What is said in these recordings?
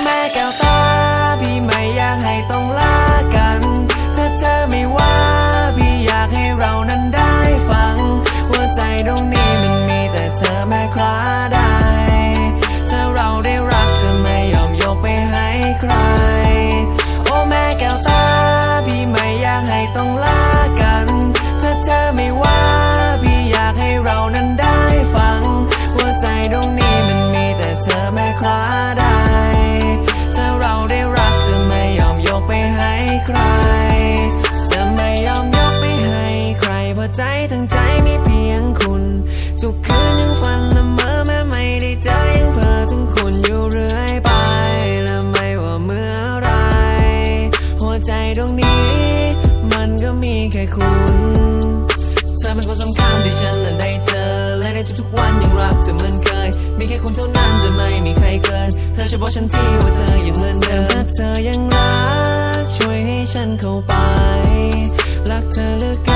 Mẹ 吧 ตรงนี้ มันก็มีแค่คุณเธอเป็นคนสำคัญที่ฉันนั้นได้เจอ และในทุกๆวันยังรักเธอเหมือนเคย มีแค่คุณเท่านั้นจะไม่มีใครเกิน เธอช่วยบฉันที่ว่าเธอยังเหมือนเดิมรักเธอยังรัก ช่วยให้ฉันเข้าไป รักเธอเลือก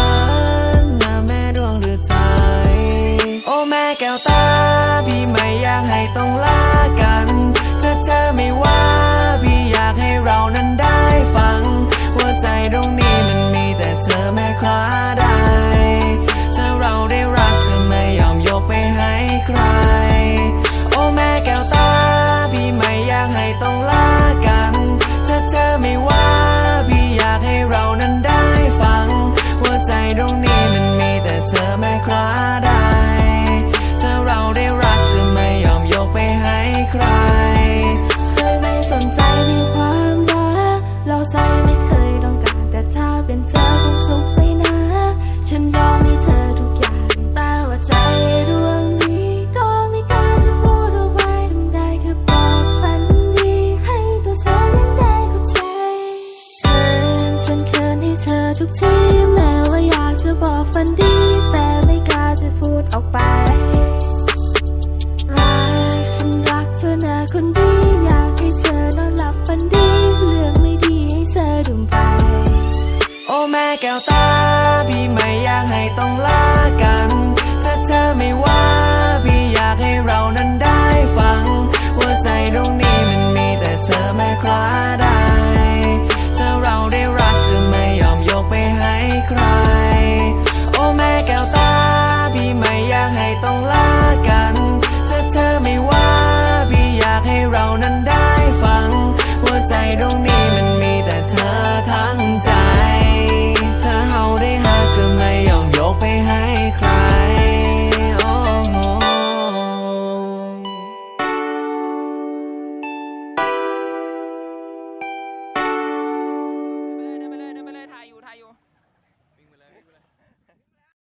ทุกทีแม้ว่าอยากจะบอกฝันดี